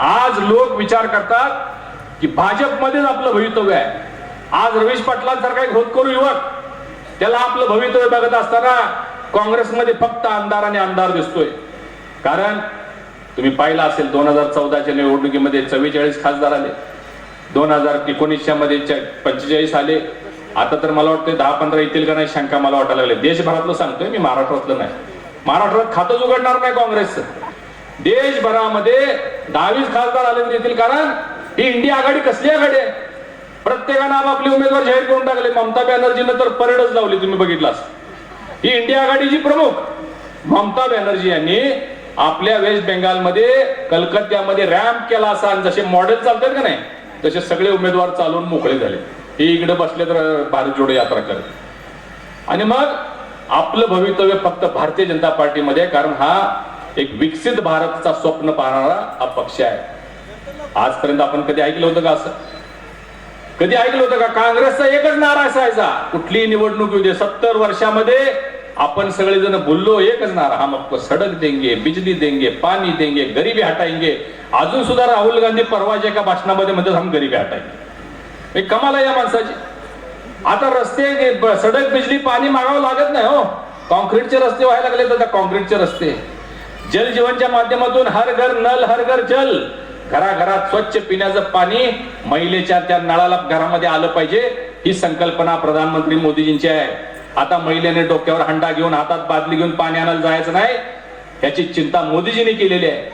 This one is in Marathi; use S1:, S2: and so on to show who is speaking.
S1: आज लोक विचार करतात की भाजपमध्येच आपलं भवितव्य आहे. आज रवीश पाटलांसारखा एक होतकरू युवक त्याला आपलं भवितव्य बघत असताना काँग्रेसमध्ये फक्त आमदार आणि आमदार दिसतोय. कारण तुम्ही पाहिलं असेल दोन हजार चौदाच्या निवडणुकीमध्ये चव्वेचाळीस खासदार आले. दोन हजार एकोणीसच्या मध्ये पंचेचाळीस आले. आता तर मला वाटतं दहा पंधरा येतील का नाही शंका मला वाटायला लागले. देशभरातलं सांगतोय मी महाराष्ट्रातलं नाही. महाराष्ट्रात खातंच उघडणार नाही काँग्रेसचं देशभरामध्ये दहावीस खासदार आले तर कारण ही इंडिया आघाडी कसली आघाडी आहे? प्रत्येकानं आपापले उमेदवार जाहीर करून टाकले. ममता बॅनर्जीनं तर परेडच लावली तुम्ही बघितलास. ही इंडिया आघाडीची प्रमुख ममता बॅनर्जी यांनी आपल्या वेस्ट बेंगालमध्ये कलकत्त्यामध्ये रॅम्प केला असा. आणि जसे मॉडेल चालतात का नाही तसे सगळे उमेदवार चालून मोकळे झाले. हे इकडे बसले तर भारत जोडो यात्रा करत आणि मग आपलं भवितव्य फक्त भारतीय जनता पार्टीमध्ये कारण हा एक विकसित भारतचा स्वप्न पाहणारा हा पक्ष आहे. आजपर्यंत आपण कधी ऐकलं होतं का असं? कधी ऐकलं होतं का? काँग्रेसचा एकच नारा असायचा. कुठलीही निवडणूक येऊ दे सत्तर वर्षामध्ये आपण सगळेजण बोललो एकच नारा. हम आपको सडक देंगे बिजली देंगे पाणी देंगे गरिबी हटाएंगे अजून सुद्धा राहुल गांधी परवाच्या एका भाषणामध्ये म्हणतात हम गरीबी हटाएंगे कमाल आहे या माणसाची. आता रस्ते सडक बिजली पाणी मागावं लागत नाही हो. कॉन्क्रीटचे रस्ते व्हायला लागले तर त्या कॉन्क्रीटचे रस्ते. जल जीवनच्या माध्यमातून हर घर नल हर घर जल. घराघरात स्वच्छ पिण्याचं पाणी महिलेच्या त्या नळाला घरामध्ये आलं पाहिजे ही संकल्पना प्रधानमंत्री मोदीजींची आहे. आता महिलेने डोक्यावर हंडा घेऊन हातात बादली घेऊन पाणी आणायला जायचं नाही याची चिंता मोदीजींनी केलेली आहे.